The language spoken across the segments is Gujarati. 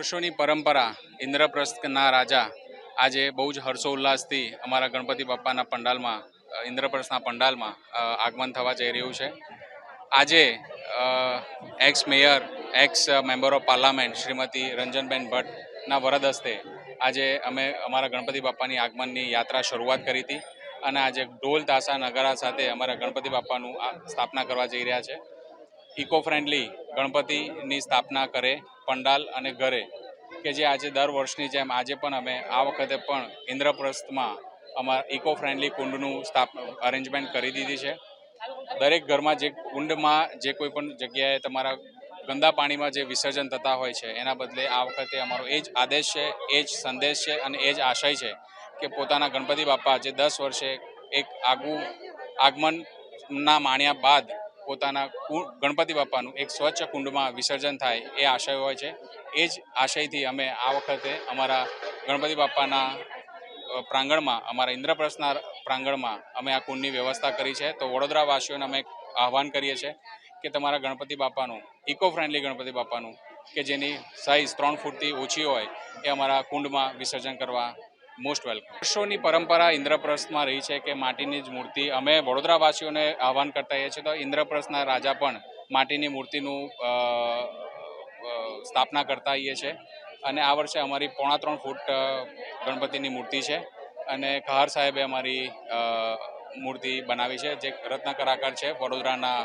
વર્ષોની પરંપરા ઇન્દ્રપ્રસ્થના રાજા આજે બહુ જ હર્ષોલ્લાસથી અમારા ગણપતિ બાપ્પાના પંડાલમાં ઇન્દ્રપ્રસ્થના પંડાલમાં આગમન થવા જઈ રહ્યું છે. આજે ex mayor ex member of parliament Shrimati Ranjanben ભટ્ટના વરદ હસ્તે આજે અમે અમારા ગણપતિ બાપ્પાની આગમનની યાત્રા શરૂઆત કરી હતી અને આજે ઢોલ તાસા નગારા સાથે અમારા ગણપતિ બાપ્પાનું સ્થાપના કરવા જઈ રહ્યા છે. ઇકો ફ્રેન્ડલી ગણપતિની સ્થાપના કરે પંડાલ અને ઘરે કે જે આજે દર વર્ષની જેમ આજે પણ અમે આ વખતે પણ ઇન્દ્રપ્રસ્થમાં અમારા ઇકો ફ્રેન્ડલી કુંડનું સ્થાપ અરેન્જમેન્ટ કરી દીધી છે. દરેક ઘરમાં જે કુંડમાં જે કોઈ પણ જગ્યાએ તમારા ગંદા પાણીમાં જે વિસર્જન થતા હોય છે, એના બદલે આ વખતે અમારો એ જ આદેશ છે, એ જ સંદેશ છે અને એ જ આશય છે કે પોતાના ગણપતિ બાપ્પા જે દસ વર્ષે એક આગવું આગમનના માણ્યા બાદ પોતાના ગણપતિ બાપ્પાનું એક સ્વચ્છ કુંડમાં વિસર્જન થાય એ આશય હોય છે. એ જ આશયથી અમે આ વખતે અમારા ગણપતિ બાપ્પાના પ્રાંગણમાં, અમારા ઇન્દ્રપ્રસ્થના પ્રાંગણમાં અમે આ કુંડની વ્યવસ્થા કરી છે. તો વડોદરાવાસીઓને અમે આહવાન કરીએ છીએ કે તમારા ગણપતિ બાપાનું ઇકો ફ્રેન્ડલી ગણપતિ બાપાનું કે જેની સાઇઝ ત્રણ ફૂટથી ઓછી હોય એ અમારા કુંડમાં વિસર્જન કરવા મોસ્ટ વેલકમ. વર્ષોની પરંપરા ઇન્દ્રપ્રસ્થમાં રહી છે કે માટીની જ મૂર્તિ અમે વડોદરાવાસીઓને આહવાન કરતા હોઈએ છીએ. તો ઇન્દ્રપ્રસ્થના રાજા પણ માટીની મૂર્તિનું સ્થાપના કરતા હોઈએ છીએ. અને આ વર્ષે અમારી પોણા ત્રણ ફૂટ ગણપતિની મૂર્તિ છે. અને કહાર સાહેબે અમારી મૂર્તિ બનાવી છે. જે રત્ન કલાકાર છે, વડોદરાના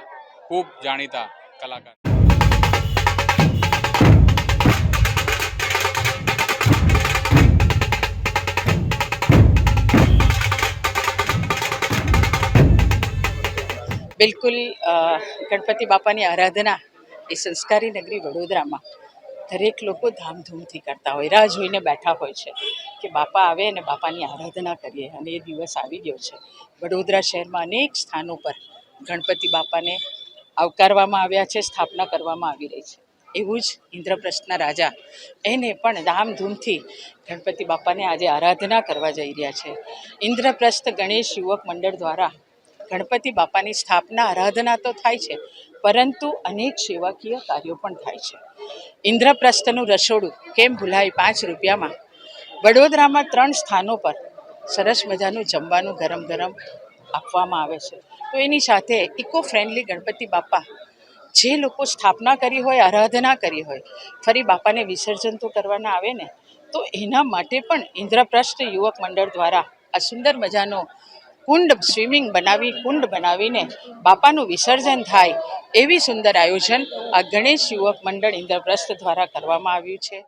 ખૂબ જાણીતા કલાકાર. બિલકુલ ગણપતિ બાપાની આરાધના એ સંસ્કારી નગરી વડોદરામાં દરેક લોકો ધામધૂમથી કરતા હોય, રાહ જોઈને બેઠા હોય છે કે બાપા આવે અને બાપાની આરાધના કરીએ અને એ દિવસ આવી ગયો છે. વડોદરા શહેરમાં અનેક સ્થાનો પર ગણપતિ બાપાને આવકારવામાં આવ્યા છે, સ્થાપના કરવામાં આવી રહી છે. એવું જ ઇન્દ્રપ્રસ્થના રાજા એને પણ ધામધૂમથી ગણપતિ બાપાને આજે આરાધના કરવા જઈ રહ્યા છે. ઇન્દ્રપ્રસ્થ ગણેશ યુવક મંડળ દ્વારા ગણપતિ બાપાની સ્થાપના, આરાધના તો થાય છે, પરંતુ અનેક સેવાકીય કાર્યો પણ થાય છે. ઇન્દ્રપ્રસ્થનું રસોડું કેમ ભૂલાય પાંચ રૂપિયામાં? વડોદરામાં ત્રણ સ્થાનો પર સરસ મજાનું જમવાનું ગરમ ગરમ આપવામાં આવે છે. તો એની સાથે ઇકો ફ્રેન્ડલી ગણપતિ બાપા જે લોકો સ્થાપના કરી હોય, આરાધના કરી હોય, ફરી બાપાને વિસર્જન તો કરવાના આવે ને? તો એના માટે પણ ઇન્દ્રપ્રસ્થ યુવક મંડળ દ્વારા આ સુંદર મજાનો કુંડ સ્વિમિંગ બનાવી, કુંડ બનાવીને બાપાનું વિસર્જન થાય એવી સુંદર આયોજન આ ગણેશ યુવક મંડળ ઇન્દ્રપ્રસ્થ દ્વારા કરવામાં આવ્યું છે.